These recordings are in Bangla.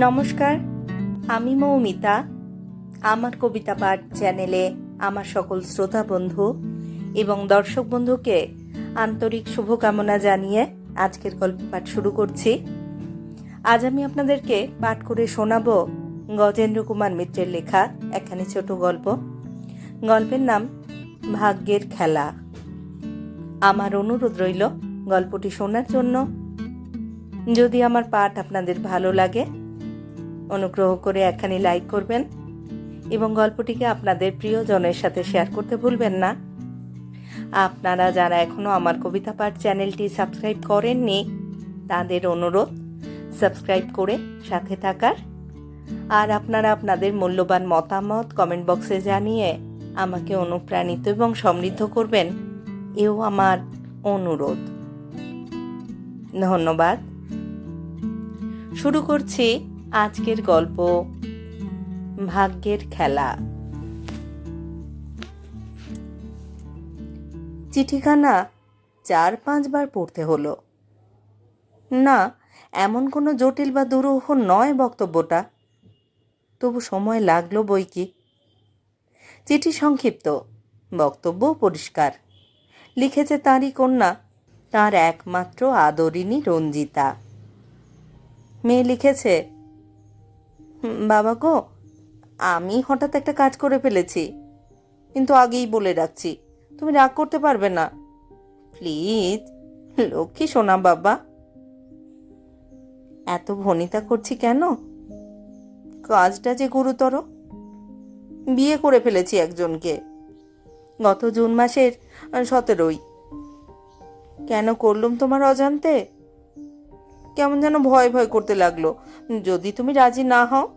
নমস্কার, আমি মৌমিতা। আমার কবিতা পাঠ চ্যানেলে আমার সকল শ্রোতা বন্ধু এবং দর্শক বন্ধুকে আন্তরিক শুভকামনা জানিয়ে আজকের গল্প পাঠ শুরু করছি। আজ আমি আপনাদেরকে পাঠ করে শোনাব গজেন্দ্র কুমার মিত্রের লেখা একখানি ছোট গল্প। গল্পের নাম, ভাগ্যের খেলা আমার অনুরোধ রইল গল্পটি শোনার জন্য। যদি আমার পাঠ আপনাদের ভালো লাগে অনুগ্রহ করে একখানি লাইক করবেন এবং গল্পটিকে আপনাদের প্রিয়জনের সাথে শেয়ার করতে ভুলবেন না। আপনারা যারা এখনও আমার কবিতা পাঠ চ্যানেলটি সাবস্ক্রাইব করেননি, তাদের অনুরোধ সাবস্ক্রাইব করে সাথে থাকার। আর আপনারা আপনাদের মূল্যবান মতামত কমেন্ট বক্সে জানিয়ে আমাকে অনুপ্রাণিত এবং সমৃদ্ধ করবেন, এও আমার অনুরোধ। ধন্যবাদ। শুরু করছি আজকের গল্প ভাগ্যের খেলা। চিঠিখানা চার পাঁচবার পড়তে হলো। না এমন কোনো জটিল বা দুরূহ নয় বক্তব্যটা। তবু সময় লাগল বই কি? চিঠি সংক্ষিপ্ত বক্তব্য পরিষ্কার। লিখেছে তাঁরই কন্যা তার একমাত্র আদরিনী রঞ্জিতা। মেয়ে লিখেছে "হুম, বাবা গো, আমি হঠাৎ একটা কাজ করে ফেলেছি। কিন্তু আগেই বলে রাখছি, তুমি রাগ করতে পারবে না। প্লিজ, লক্ষ্মী সোনা বাবা। এত ভনিতা করছি কেন? কাজটা যে গুরুতর। বিয়ে করে ফেলেছি একজনকে। গত জুন মাসের সতেরোই। কেন করলুম তোমার অজান্তে? কেমন যেন ভয় ভয় করতে লাগল। যদি তুমি রাজি না হও?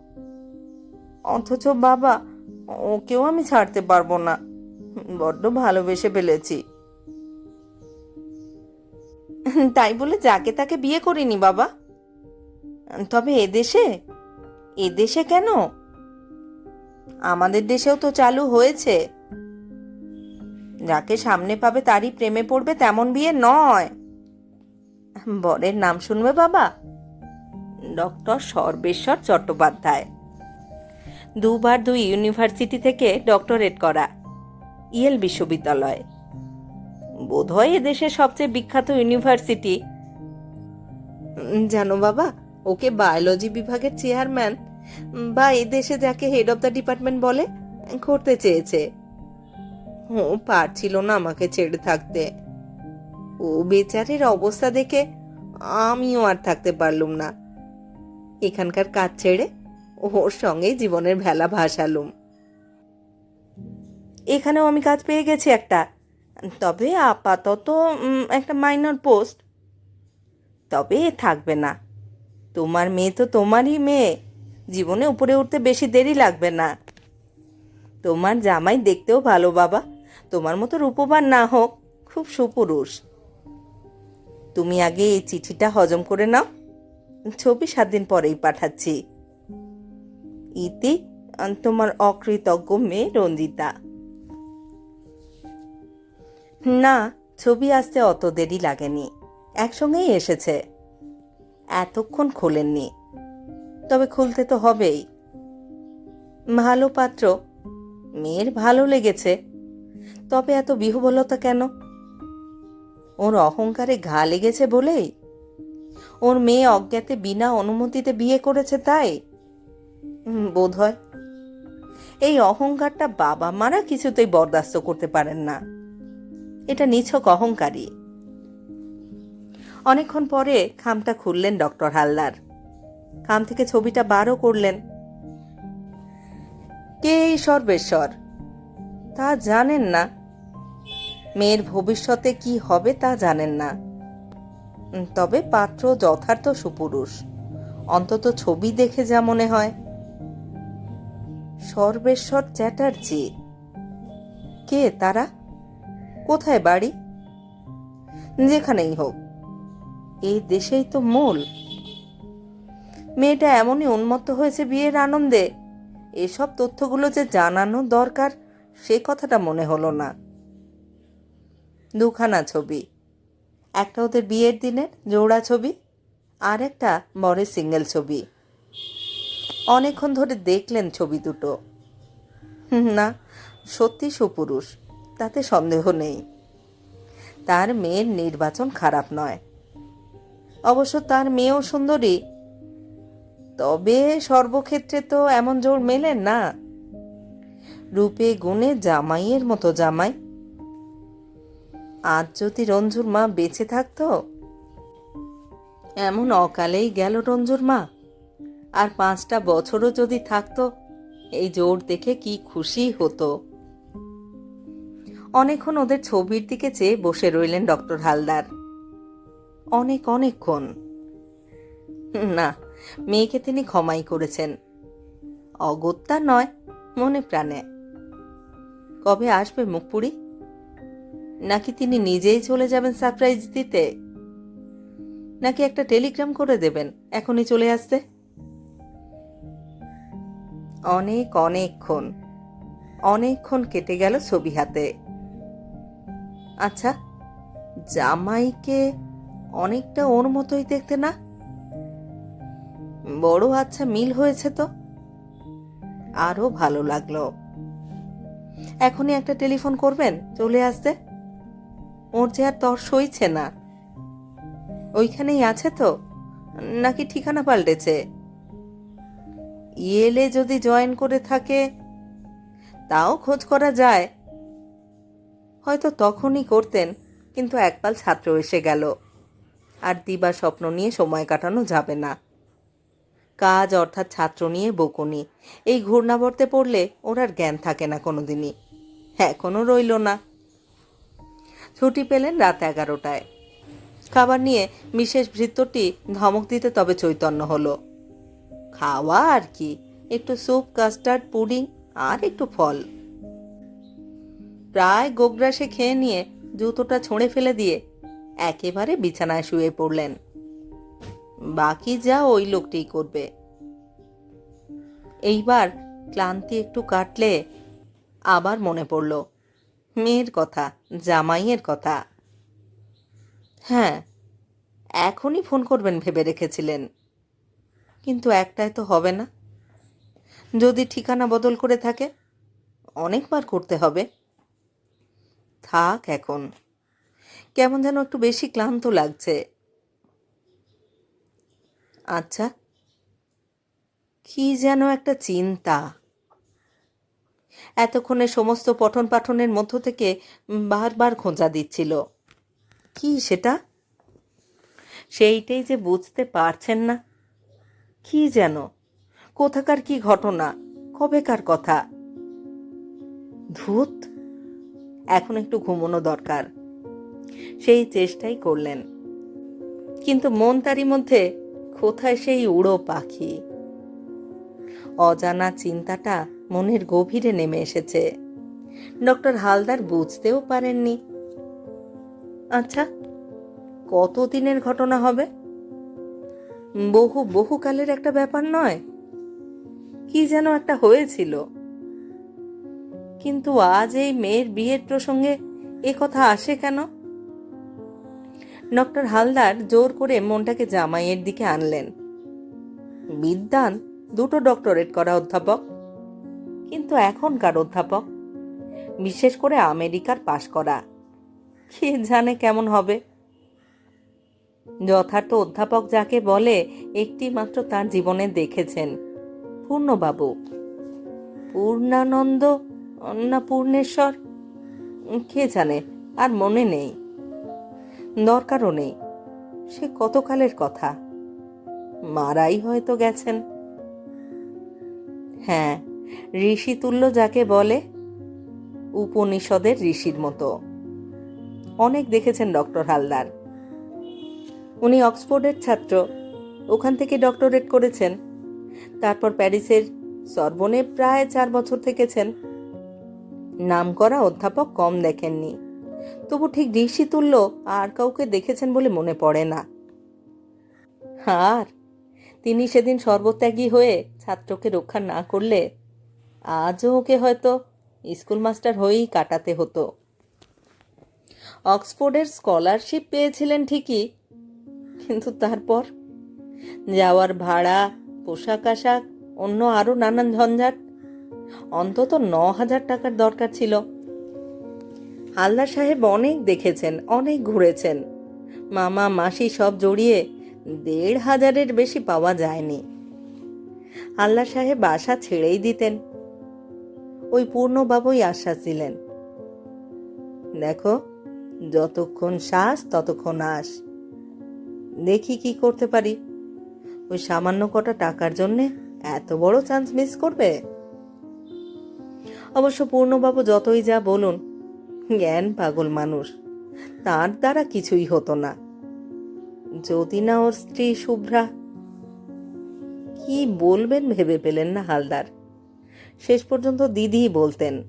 অথচ বাবা, ওকেও আমি ছাড়তে পারব না। বড্ড ভালোবেসে ফেলেছি। তাই বলে যাকে তাকে বিয়ে করিনি বাবা। তবে এদেশে? এদেশে কেন? আমাদের দেশেও তো চালু হয়েছে। যাকে সামনে পাবে তারই প্রেমে পড়বে তেমন বিয়ে নয়। বরের নাম শুনবে বাবা? ডক্টর সর্বেশ্বর চট্টোপাধ্যায়। দুবার দুই ইউনিভার্সিটি থেকে ডক্টরেট করা, ইয়েল বিশ্ববিদ্যালয়। বোধহয় এদেশের সবচেয়ে বিখ্যাত ইউনিভার্সিটি। জানো বাবা, ওকে বায়োলজি বিভাগের চেয়ারম্যান বা এদেশে যাকে হেড অফ দ্য ডিপার্টমেন্ট বলে, করতে চেয়েছে। ও পারছিল না আমাকে ছেড়ে থাকতে। ও বেচারের অবস্থা দেখে আমিও আর থাকতে পারলুম না। এখানকার কাজ ছেড়ে ওর সঙ্গেই জীবনের ভেলা ভাসালুম। এখানেও আমি কাজ পেয়ে গেছি একটা, তবে আপাতত একটা মাইনর পোস্ট তবে থাকবে না। তোমার মেয়ে তো তোমারই মেয়ে। জীবনে উপরে উঠতে বেশি দেরি লাগবে না। তোমার জামাই দেখতেও ভালো বাবা। তোমার মতো রূপবান না হোক, খুব সুপুরুষ। তুমি আগে এই চিঠিটা হজম করে নাও। ছবি সাত দিন পরেই পাঠাচ্ছি। ইতি তোমার অকৃতজ্ঞ মেয়ে রঞ্জিতা। না, ছবি আসতে অত দেরি লাগেনি। একসঙ্গেই এসেছে। এতক্ষণ খোলেননি। তবে খুলতে তো হবেই। ভালো পাত্র। মেয়ের ভালো লেগেছে। তবে এত বিহবলতা কেন? ওর অহংকারে ঘা লেগেছে বলেই। ওর মেয়ে অজ্ঞাতে বিনা অনুমতিতে বিয়ে করেছে তাই। বোধ হয়। এই অহংকারটা বাবা মারা কিছুতেই বরদাস্ত করতে পারেন না। এটা নিছক অহংকারী অনেকক্ষণ পরে খামটা খুললেন ডক্টর হালদার। খাম থেকে ছবিটা বারও করলেন। কে এই সর্বেশ্বর? তা জানেন না। মেয়ের ভবিষ্যতে কি হবে তা জানেন না। তবে পাত্র যথার্থ সুপুরুষ। অন্তত ছবি দেখে যা মনে হয়। সর্বেশ্বর চ্যাটার্জি। কে তারা? কোথায় বাড়ি? যেখানেই হোক। এই দেশেই তো মূল। মেয়েটা এমনই উন্মত্ত হয়েছে বিয়ের আনন্দে। এসব তথ্যগুলো যে জানানো দরকার, সে কথাটা মনে হলো না। দুখানা ছবি। একটা ওদের বিয়ের দিনের জোড়া ছবি, আর একটা বরের সিঙ্গেল ছবি। অনেকক্ষণ ধরে দেখলেন ছবি দুটো। না, সত্যি সুপুরুষ, তাতে সন্দেহ নেই। তার মেয়ের নির্বাচন খারাপ নয়। অবশ্য তার মেয়েও সুন্দরী। তবে সর্বক্ষেত্রে তো এমন জোর মেলেন না। রূপে গুণে জামাইয়ের মতো জামাই। আজ যদি রঞ্জুর মা বেঁচে থাকতো? এমন অকালেই গেল রঞ্জুর মা। আর পাঁচটা বছরও যদি থাকতো, এই জোর দেখে কি খুশি হতো। অনেকক্ষণ ওদের ছবির দিকে চেয়ে বসে রইলেন ডক্টর হালদার। অনেক, অনেকক্ষণ। না, মেয়েকে তিনি ক্ষমাই করেছেন। অগত্যা নয়, মনে প্রাণে। কবে আসবে মুখপুরি? নাকি তিনি নিজেই চলে যাবেন সারপ্রাইজ দিতে? নাকি একটা টেলিগ্রাম করে দেবেন, এখনই চলে আসতে? অনেক, অনেকক্ষণ অনেকক্ষণ কেটে গেল ছবি হাতে। আচ্ছা জামাইকে অনেকটা ওর মতোই দেখতে না? বড় আচ্ছা মিল হয়েছে তো? আরও ভালো লাগল। এখনই একটা টেলিফোন করবেন, চলে আসতে? ওর যে আর তর সইছে না। ওইখানেই আছে তো? নাকি ঠিকানা পাল্টেছে? ইয়েলে যদি জয়েন করে থাকে, তাও খোঁজ করা যায়। হয়তো তখনই করতেন, কিন্তু একপাল ছাত্র এসে গেল। আর দিবা স্বপ্ন নিয়ে সময় কাটানো যাবে না। কাজ অর্থাৎ ছাত্র নিয়ে বকুনি। এই ঘূর্ণাবর্তে পড়লে ওর আর জ্ঞান থাকে না কোনোদিনই। এখনও রইল না। ছুটি পেলেন রাত এগারোটায়। খাবার নিয়ে বিশেষ ভৃত্যটি ধমক দিতে তবে চৈতন্য হলো। খাওয়া আর কি, একটু স্যুপ, কাস্টার্ড, পুডিং আর একটু ফল। প্রায় গোগ্রাসে খেয়ে নিয়ে জুতোটা ছুঁড়ে ফেলে দিয়ে একেবারে বিছানায় শুয়ে পড়লেন। বাকি যা ওই লোকটিই করবে। এইবার ক্লান্তি একটু কাটলে আবার মনে পড়ল। মেয়ের কথা, জামাইয়ের কথা। হ্যাঁ এখনই ফোন করবেন ভেবে রেখেছিলেন। কিন্তু একটাই তো হবে না। যদি ঠিকানা বদল করে থাকে, অনেকবার করতে হবে। থাক এখন। কেমন যেন একটু বেশি ক্লান্ত লাগছে। আচ্ছা কি যেন একটা চিন্তা। এতক্ষণে সমস্ত পঠন পাঠনের মধ্য থেকে বারবার খোঁজা দিচ্ছিল। কি সেটা? সেইটাই যে বুঝতে পারছেন না। কি যেন? কোথাকার কি ঘটনা? কবেকার কথা? ধূত? এখন একটু ঘুমোনো দরকার। সেই চেষ্টাই করলেন। কিন্তু মন তারই মধ্যে কোথায় সেই উড়ো পাখি? অজানা চিন্তাটা মনের গভীরে নেমে এসেছে। ডক্টর হালদার বুঝতেও পারেননি। আচ্ছা কতদিনের ঘটনা হবে? বহু বহুকালের একটা ব্যাপার নয়। কি যেন একটা হয়েছিল। কিন্তু আজ এই মেয়ের বিয়ের প্রসঙ্গে এ কথা আসে কেন? ডক্টর হালদার জোর করে মনটাকে জামাইয়ের দিকে আনলেন। বিদ্যান, দুটো ডক্টরেট করা অধ্যাপক। কিন্তু এখনকার অধ্যাপক, বিশেষ করে আমেরিকার পাশ করা, কে জানে কেমন হবে? যথার্থ অধ্যাপক যাকে বলে একটি মাত্র তার জীবনে দেখেছেন, পূর্ণবাবু। পূর্ণানন্দ, না পূর্ণেশ্বর? কে জানে, আর মনে নেই। দরকারও নেই। সে কতকালের কথা? মারাই হয়তো গেছেন। হ্যাঁ ঋষি তুল্য যাকে বলে উপনিষদের ঋষির মতো। অনেক দেখেছেন ডক্টর হালদার। উনি অক্সফোর্ডের ছাত্র। ওখান থেকে ডক্টরেট করেছেন। তারপর প্যারিসের সরবনে প্রায় চার বছর থেকেছেন। নামকরা অধ্যাপক কম দেখেননি। তবু ঠিক ঋষি তুল্য আর কাউকে দেখেছেন বলে মনে পড়ে না। আর তিনি সেদিন সর্বত্যাগী হয়ে ছাত্রকে রক্ষা না করলে আজও ওকে হয়তো স্কুল মাস্টার হয়েই কাটাতে হতো। অক্সফোর্ডের স্কলারশিপ পেয়েছিলেন ঠিকই, কিন্তু তারপর যাওয়ার ভাড়া, পোশাক আশাক, অন্য আরও নানান ঝঞ্ঝাট, অন্তত ন হাজার টাকার দরকার ছিল। হালদার সাহেব অনেক দেখেছেন, অনেক ঘুরেছেন। মামা, মাসি সব জড়িয়ে দেড় হাজারের বেশি পাওয়া যায়নি। হালদার সাহেব আশা ছেড়েই দিতেন। ওই পূর্ণবাবুই আশ্বাস দিলেন দেখো, যতক্ষণ শ্বাস, ততক্ষণ আস। দেখি কি করতে পারি। ওই সামান্য কটা টাকার জন্যে এত বড় চান্স মিস করবে? অবশ্য পূর্ণবাবু যতই যা বলুন, জ্ঞান পাগল মানুষ, তার দ্বারা কিছুই হতো না। যদি না ওর স্ত্রী শুভ্রা, কি বলবেন ভেবে পেলেন না হালদার। শেষ পর্যন্ত দিদিই বলতেন,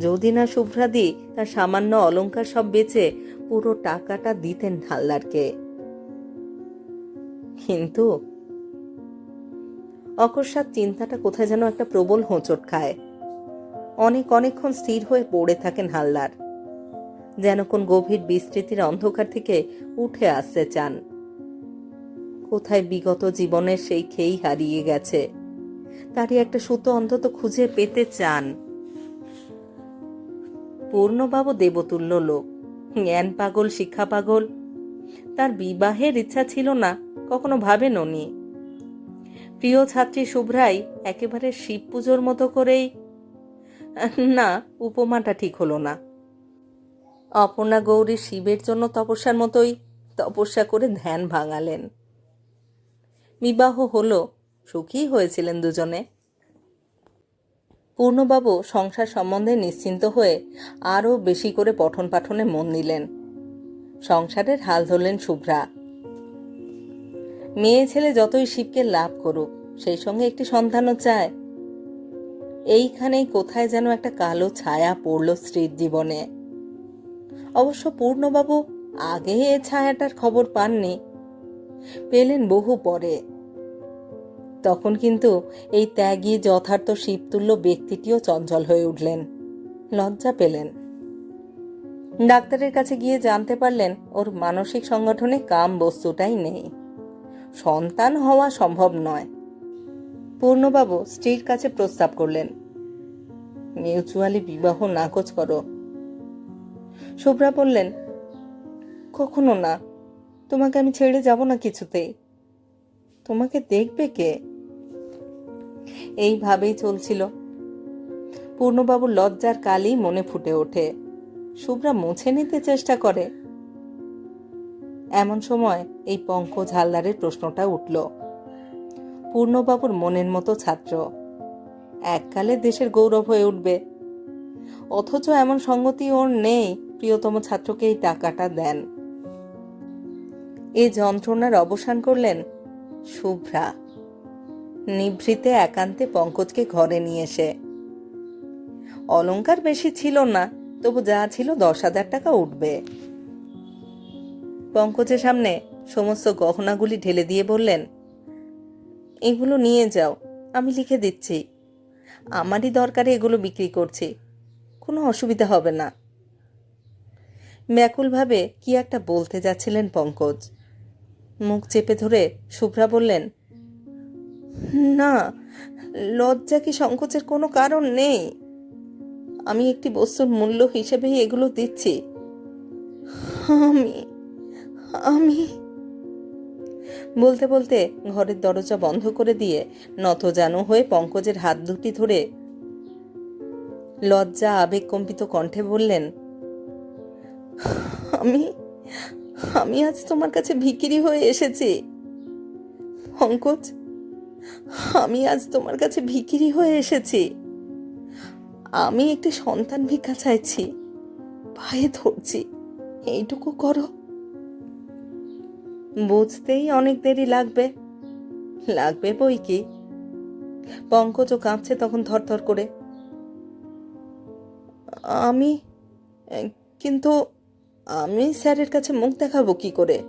যদি না শুভ্রাদি তার সামান্য অলঙ্কার সব বেচে পুরো টাকাটা দিতেন হালদারকে কিন্তু অকস্মাৎ চিন্তাটা কোথায় যেন একটা প্রবল হোঁচট খায়। অনেক অনেকক্ষণ স্থির হয়ে পড়ে থাকেন হালদার যেন কোন গভীর বিস্তৃতির অন্ধকার থেকে উঠে আসতে চান। কোথায় বিগত জীবনের সেই খেই হারিয়ে গেছে। তারই একটা সুতো অন্তত খুঁজে পেতে চান। পূর্ণবাবু দেবতুল্য লোক, জ্ঞান পাগল, শিক্ষা পাগল। তার বিবাহের ইচ্ছা ছিল না, কখনো ভাবেন উনি। প্রিয় ছাত্রী শুভ্রাই একেবারে শিব পুজোর মতো করেই, না, উপমাটা ঠিক হলো না। অপর্ণা গৌরী শিবের জন্য তপস্যার মতোই তপস্যা করে ধ্যান ভাঙালেন। বিবাহ হলো সুখী হয়েছিলেন দুজনে। পূর্ণবাবু সংসার সম্বন্ধে নিশ্চিন্ত হয়ে আরও বেশি করে পঠন পাঠনে মন দিলেন। সংসারের হাল ধরলেন শুভ্রা। মেয়ে ছেলে যতই শিবকে লাভ করুক, সেই সঙ্গে একটি সন্তানও চায়। এইখানেই কোথায় যেন একটা কালো ছায়া পড়ল স্ত্রীর জীবনে। অবশ্য পূর্ণবাবু আগে এ ছায়াটার খবর পাননি। পেলেন বহু পরে। তখন কিন্তু এই ত্যাগী যথার্থ শিবতুল্য ব্যক্তিটিও চঞ্চল হয়ে উঠলেন। লজ্জা পেলেন। ডাক্তারের কাছে গিয়ে জানতে পারলেন, ওর মানসিক সংগঠনে কাম বস্তুটাই নেই। সন্তান হওয়া সম্ভব নয়। পূর্ণবাবু স্ত্রীর কাছে প্রস্তাব করলেন, মিউচুয়ালি বিবাহ নাকচ করো। শুভ্রা বললেন, কখনো না। তোমাকে আমি ছেড়ে যাব না কিছুতেই। তোমাকে দেখবে কে? এইভাবেই চলছিল। পূর্ণবাবুর লজ্জার কালই মনে ফুটে ওঠে। শুভ্রা মুছে নিতে চেষ্টা করে। এমন সময় এই পঙ্কজ হালদারের প্রশ্নটা উঠল। পূর্ণবাবুর মনের মতো ছাত্র। এককালে দেশের গৌরব হয়ে উঠবে। অথচ এমন সঙ্গতি ওর নেই, প্রিয়তম ছাত্রকে এই টাকাটা দেন। এ যন্ত্রণার অবসান করলেন শুভ্রা। নিভৃতে একান্তে পঙ্কজকে ঘরে নিয়ে এসে। অলংকার বেশি ছিল না, তবু যা ছিল দশ হাজার টাকা উঠবে। পঙ্কজের সামনে সমস্ত গহনাগুলি ঢেলে দিয়ে বললেন, এগুলো নিয়ে যাও, আমি লিখে দিচ্ছি। আমারই দরকারে এগুলো বিক্রি করছি, কোনো অসুবিধা হবে না। ব্যাকুলভাবে কি একটা বলতে যাচ্ছিলেন পঙ্কজ। মুখ চেপে ধরে শুভ্রা বললেন না, লজ্জা কি সংকোচের কোনো কারণ নেই? আমি একটি বস্তুর মূল্য হিসেবেই এগুলো দিচ্ছি। আমি আমি। বলতে বলতে ঘরের দরজা বন্ধ করে দিয়ে নতজানু হয়ে পঙ্কজের হাত দুটি ধরে লজ্জা আবেগ কম্পিত কণ্ঠে বললেন, আমি আমি আজ তোমার কাছে ভিকিরি হয়ে এসেছি। পঙ্কজ আমি আজ তোমার কাছে ভিকিরি হয়ে এসেছি। আমি একটি সন্তান ভিক্ষা চাইছি। পায়ে ধরছি। এইটুকু করো। বুঝতেই অনেক দেরি লাগবে। লাগবে বই কি? পঙ্কজও কাঁপছে তখন থরথর করে। আমি, কিন্তু আমি স্যারের কাছে মুখ দেখাবো কি করে?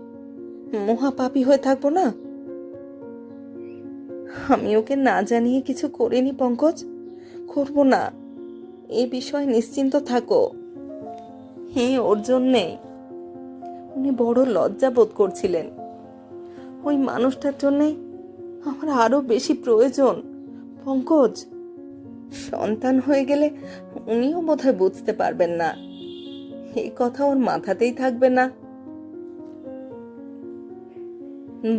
মহা পাপি হয়ে থাকব না? আমি ওকে না জানিয়ে কিছু করিনি, পঙ্কজ। করব না। এ বিষয়ে নিশ্চিন্ত থাকো। হ্যাঁ ওর জন্যে। উনি বড় লজ্জা বোধ করছিলেন। ওই মানুষটার জন্যে আমার আরও বেশি প্রয়োজন, পঙ্কজ। সন্তান হয়ে গেলে উনিও বোধহয় বুঝতে পারবেন না। এই কথা ওর মাথাতেই থাকবে না।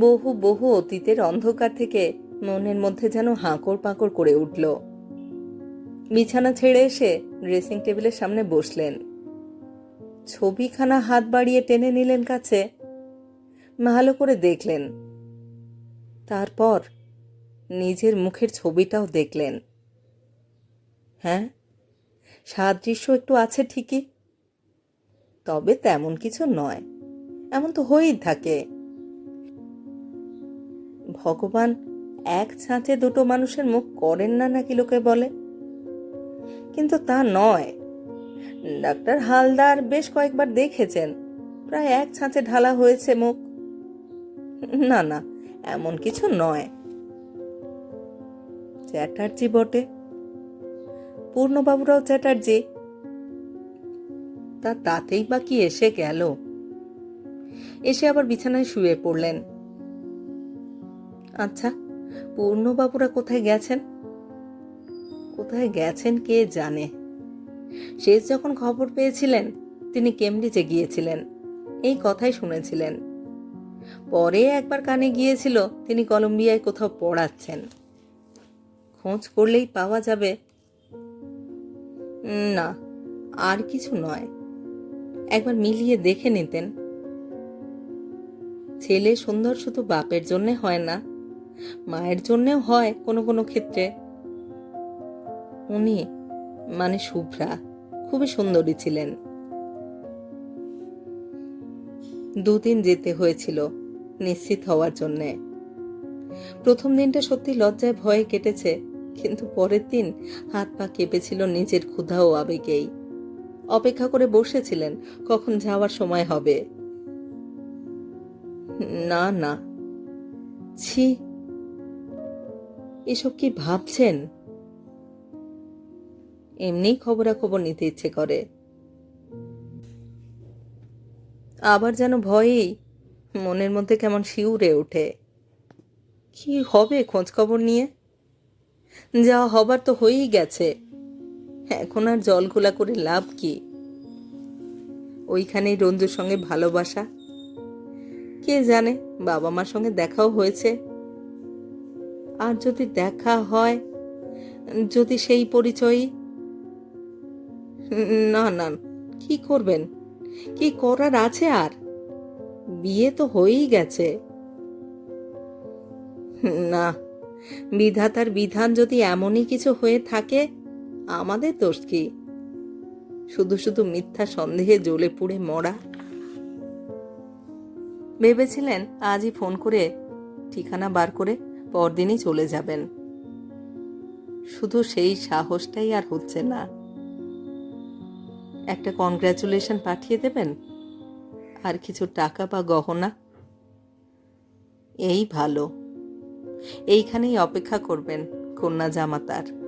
বহু বহু অতীতের অন্ধকার থেকে মনের মধ্যে যেন হাঁকড় পাঁকড় করে উঠল। বিছানা ছেড়ে এসে ড্রেসিং টেবিলের সামনে বসলেন। ছবিখানা হাত বাড়িয়ে টেনে নিলেন কাছে। ভালো করে দেখলেন। তারপর নিজের মুখের ছবিটাও দেখলেন। হ্যাঁ সাদৃশ্য একটু আছে ঠিকই। তবে তেমন কিছু নয়, এমন তো হয়েই থাকে। ভগবান এক ছাঁচে দুটো মানুষের মুখ করেন না নাকি লোকে বলে? কিন্তু তা নয়। ডাক্তার হালদার বেশ কয়েকবার দেখেছেন। প্রায় এক ছাঁচে ঢালা হয়েছে মুখ। না না, এমন কিছু নয়। চ্যাটার্জি বটে। পূর্ণবাবুরাও চ্যাটার্জি। তা তাতেই বা কি এসে গেল? এসে আবার বিছানায় শুয়ে পড়লেন। আচ্ছা পূর্ণবাবুরা কোথায় গেছেন? কোথায় গেছেন কে জানে? শেষ যখন খবর পেয়েছিলেন, তিনি কেমব্রিজে গিয়েছিলেন। এই কথাই শুনেছিলেন। পরে একবার কানে গিয়েছিল, তিনি কলম্বিয়ায় কোথাও পড়াচ্ছেন। খোঁজ করলেই পাওয়া যাবে। না, আর কিছু নয়। একবার মিলিয়ে দেখে নিতেন। ছেলে সুন্দর শুধু বাপের জন্যে হয় না মায়ের জন্যেও হয় কোনো কোনো ক্ষেত্রে। উনি মানে শুভ্রা, খুবই সুন্দরী ছিলেন। দুদিন যেতে হয়েছিল নিশ্চিত হওয়ার জন্যে। প্রথম দিনটা সত্যি লজ্জায় ভয়ে কেটেছে, কিন্তু পরের দিন হাত পা কেঁপেছিল নিজের ক্ষুধা ও আবেগেই। অপেক্ষা করে বসেছিলেন, কখন যাওয়ার সময় হবে। না না। ছি এসব কি ভাবছেন? এমনি খবরাখবর নিতে ইচ্ছে করে। আবার যেন ভয়েই মনের মধ্যে কেমন শিউরে ওঠে। কি হবে খোঁজ খবর নিয়ে? যা হবার তো হয়েই গেছে। এখন আর জল খোলা করে লাভ কি? ওইখানেই রঞ্জুর সঙ্গে ভালোবাসা। কে জানে বাবা মার সঙ্গে দেখাও হয়েছে। আর যদি দেখা হয়, যদি সেই পরিচয়ই না না, কি করবেন? কি করার আছে আর? বিয়ে তো হয়েই গেছে। না, বিধাতার বিধান যদি এমনই কিছু হয়ে থাকে, আমাদের দোষ কি? শুধু শুধু মিথ্যা সন্দেহে জ্বলে পুড়ে মরা। ভেবেছিলেন আজই ফোন করে ঠিকানা বার করে পরদিনই চলে যাবেন। শুধু সেই সাহসটাই আর হচ্ছে না। একটা কনগ্রাচুলেশন পাঠিয়ে দেবেন? আর কিছু টাকা বা গহনা? এই ভালো। এইখানেই অপেক্ষা করবেন, কন্যা জামাতার।